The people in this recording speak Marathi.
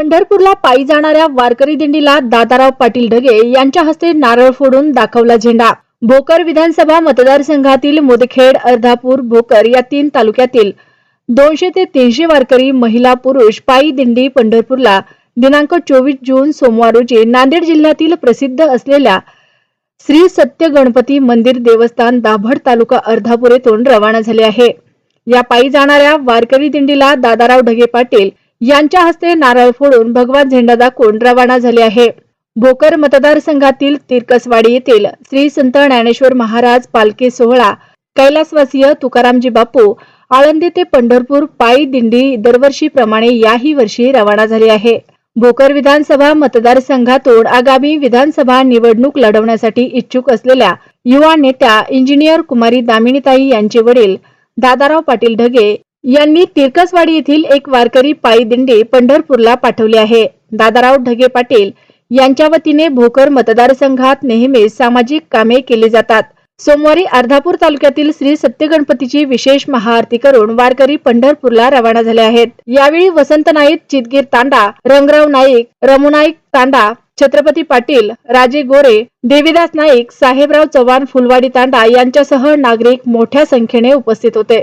पंढरपूरला पायी जाणाऱ्या वारकरी दिंडीला दादाराव पाटील ढगे यांच्या हस्ते नारळ फोडून दाखवला झेंडा. भोकर विधानसभा मतदारसंघातील मुदखेड अर्धापूर भोकर या तीन तालुक्यातील दोनशे ते तीनशे वारकरी महिला पुरुष पायी दिंडी पंढरपूरला दिनांक चोवीस जून सोमवार रोजी नांदेड जिल्ह्यातील प्रसिद्ध असलेल्या श्री सत्य गणपती मंदिर देवस्थान दाभड तालुका अर्धापूर येथून रवाना झाले आहे. या पायी जाणाऱ्या वारकरी दिंडीला दादाराव ढगे पाटील यांच्या हस्ते नारळ फोडून भगवान झेंडा दाखवून रवाना झाले आहे. भोकर मतदारसंघातील तिरकसवाडी येथील श्री संत ज्ञानेश्वर महाराज पालखी सोहळा कैलासवासीय तुकारामजी बापू आळंदी ते पंढरपूर पायी दिंडी दरवर्षीप्रमाणे याही वर्षी रवाना झाली आहे. भोकर विधानसभा मतदारसंघातून आगामी विधानसभा निवडणूक लढवण्यासाठी इच्छुक असलेल्या युवा नेत्या इंजिनियर कुमारी दामिनीताई यांचे वडील दादाराव पाटील ढगे यांनी तिरकसवाडी येथील एक वारकरी पायी दिंडी पंढरपूरला पाठवली आहे. दादाराव ढगे पाटील यांच्या वतीने भोकर मतदारसंघात नेहमीच सामाजिक कामे केली जातात. सोमवारी अर्धापूर तालुक्यातील श्री सत्यगणपतीची विशेष महाआरती करून वारकरी पंढरपूरला रवाना झाले आहेत. यावेळी वसंत नाईक चितगीर तांडा रंगराव नाईक रमुनाईक तांडा छत्रपती पाटील राजे गोरे देवीदास नाईक साहेबराव चव्हाण फुलवाडी तांडा यांच्यासह नागरिक मोठ्या संख्येने उपस्थित होते.